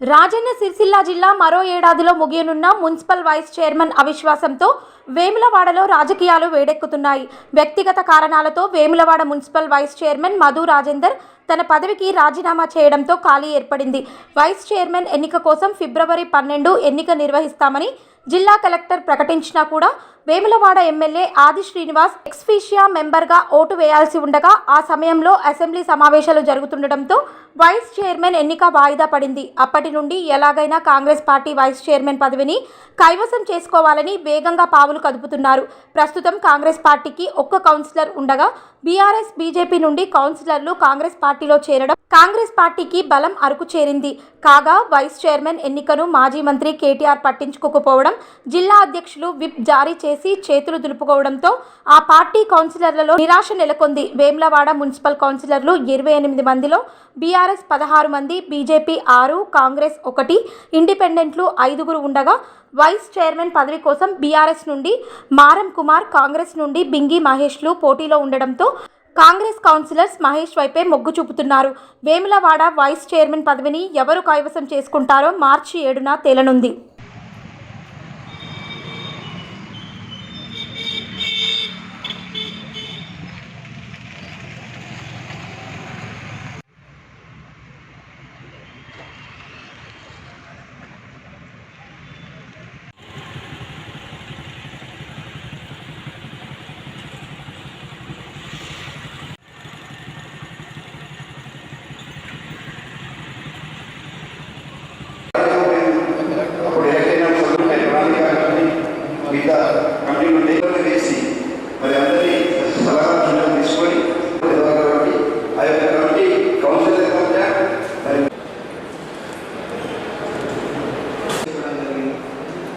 రాజన్న సిరిసిల్ల జిల్లా మరో ఏడాదిలో ముగియనున్న మున్సిపల్ వైస్ చైర్మన్ అవిశ్వాసంతో వేములవాడలో రాజకీయాలు వేడెక్కుతున్నాయి. వ్యక్తిగత కారణాలతో Vemulawada municipal vice chairman Madhu Rajender తన పదవికి రాజీనామా చేయడంతో ఖాళీ ఏర్పడింది. వైస్ చైర్మన్ ఎన్నిక కోసం ఫిబ్రవరి పన్నెండు ఎన్నిక నిర్వహిస్తామని జిల్లా కలెక్టర్ ప్రకటించినా కూడా వేములవాడ ఎమ్మెల్యే ఆది శ్రీనివాస్ ఎక్స్ఫీషియా మెంబర్గా ఓటు వేయాల్సి ఉండగా ఆ సమయంలో అసెంబ్లీ సమావేశాలు జరుగుతుండటంతో వైస్ చైర్మన్ ఎన్నిక వాయిదా పడింది. అప్పటి నుండి ఎలాగైనా కాంగ్రెస్ పార్టీ వైస్ చైర్మన్ పదవిని కైవసం చేసుకోవాలని వేగంగా పావులు కదుపుతున్నారు. ప్రస్తుతం కాంగ్రెస్ పార్టీకి ఒక్క కౌన్సిలర్ ఉండగా బీఆర్ఎస్ బీజేపీ నుండి కౌన్సిలర్లు కాంగ్రెస్ పార్టీలో చేరడం కాంగ్రెస్ పార్టీకి బలం అరుకు చేరింది. కాగా వైస్ చైర్మన్ ఎన్నికను మాజీ మంత్రి కేటీఆర్ పట్టించుకోకపోవడం జిల్లా అధ్యక్షులు విప్ జారీ చేసి చేతులు దులుపుకోవడంతో ఆ పార్టీ కౌన్సిలర్లలో నిరాశ నెలకొంది. వేములవాడ మున్సిపల్ కౌన్సిలర్లు ఇరవై ఎనిమిది మందిలో బీఆర్ఎస్ పదహారు మంది బీజేపీ ఆరు కాంగ్రెస్ ఒకటి ఇండిపెండెంట్లు ఐదుగురు ఉండగా వైస్ చైర్మన్ పదవి కోసం బీఆర్ఎస్ నుండి మారం కుమార్ కాంగ్రెస్ నుండి బింగి మహేష్లు పోటీలో ఉండడంతో కాంగ్రెస్ కౌన్సిలర్స్ మహేష్ వైపే మొగ్గు చూపుతున్నారు. వేములవాడ వైస్ చైర్మన్ పదవిని ఎవరు కైవసం చేసుకుంటారో మార్చి ఏడున తేలనుంది.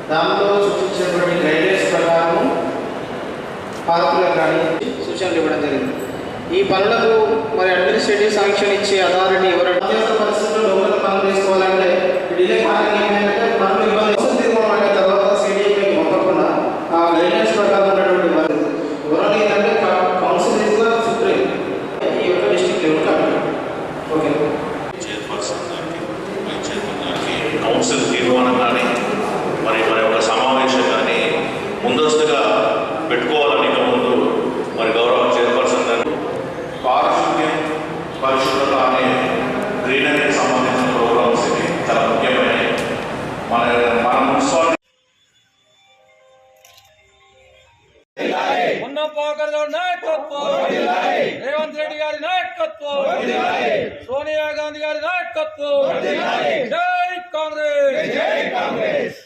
దానిలో సూచించినటువంటి గైడెన్స్ ప్రకారం పార్కులకు కానీ సూచనలు ఇవ్వడం జరిగింది. ఈ పనులకు మరి అడ్మినిస్ట్రేటివ్ శాంక్షన్ ఇచ్చే అథారిటీ ఎవరు? పరిస్థితుల్లో లోపల పనులు తీసుకోవాలంటే డిలే కారణం ఉన్నపాకర్ గారి నాయకత్వం రేవంత్ రెడ్డి గారి నాయకత్వం సోనియా గాంధీ గారి నాయకత్వం జై కాంగ్రెస్